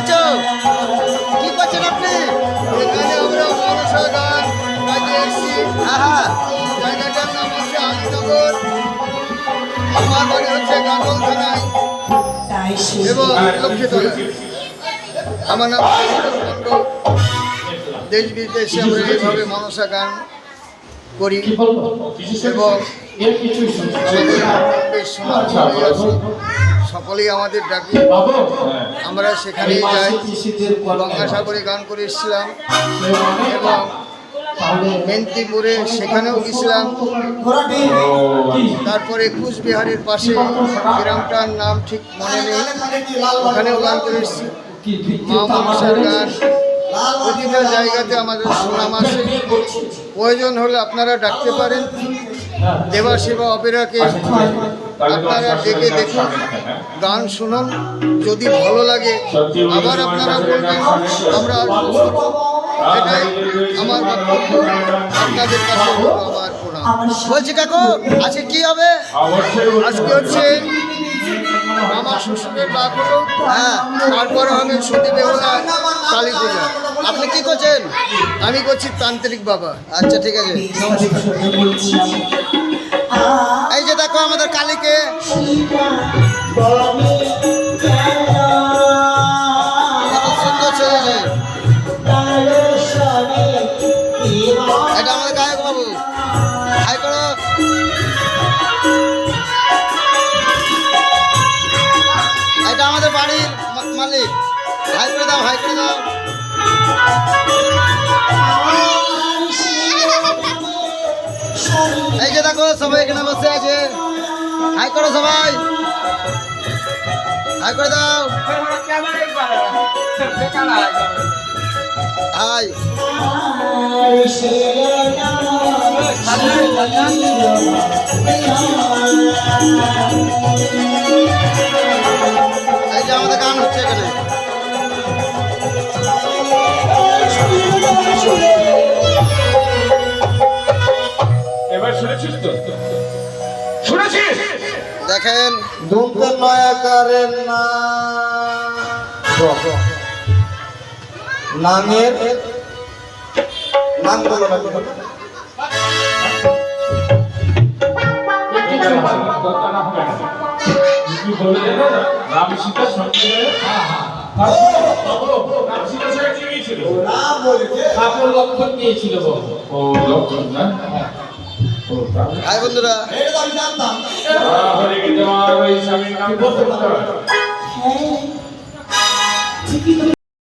বলছো কি করছেন আপনি? এখানে আমরা গান এসেছি হ্যাঁ জায়গাটার নাম হচ্ছে আমার মনে হচ্ছে গাঙ্গল থানায় এবং হ্যাঁ, লক্ষিত আমার নাম দেশ বিদেশে আমরা এইভাবে মনসা গান করি। এবং বেশ সমাজ সকলেই আমাদের ডাকি। আমরা সেখানেই যাই। গঙ্গাসাগরে গান করে এসেছিলাম। এবং মেন্তিপুরে সেখানেও গেছিলাম। তারপরে কুচবিহারের পাশে গ্রামটার নাম ঠিক মনে নেই। ওখানেও গান করে এসেছি। মা মনসার গান। প্রতিটা জায়গাতে আমাদের সুনাম আছে। প্রয়োজন হলে আপনারা ডাকতে পারেন। দেবা সেবা অপেরাকে আপনারা ডেকে দেখুন গান শুনুন যদি ভালো লাগে আবার আপনারা বলবেন আমরা আসব। এটাই আমার বক্তব্য। আপনাদের কাছে আমার প্রণাম। বলছি কাকু আজকে কি হবে? আজকে হচ্ছে আমার শ্বশুরের হলো হ্যাঁ। তারপরে হবে সতী বেহুলা কালী পূজা। আপনি কি করছেন? আমি করছি তান্ত্রিক বাবা। আচ্ছা ঠিক আছে। এই যে দেখো আমাদের কালীকে। এটা আমাদের এটা আমাদের বাড়ির মালিক। হাই করে দাও করে দাও। দেখো সবাই এখানে বসে আছে। হাই করো সবাই। হাই করে দাও। হাই। আমাদের গান হচ্ছে শুনেছিস তো? শুনেছিস? দেখেন দুমতে নয়াকারের না নামের নাম বলো না? রাম সীতা সঙ্গে রাম ঠাকুর লক্ষণ দিয়েছিল ও লক্ষণ না? তাহলে হাই বন্ধুরা। এটা তো আমি জানতাম তাহলে কি তোমার ওই স্বামীর নাম বলতে পারো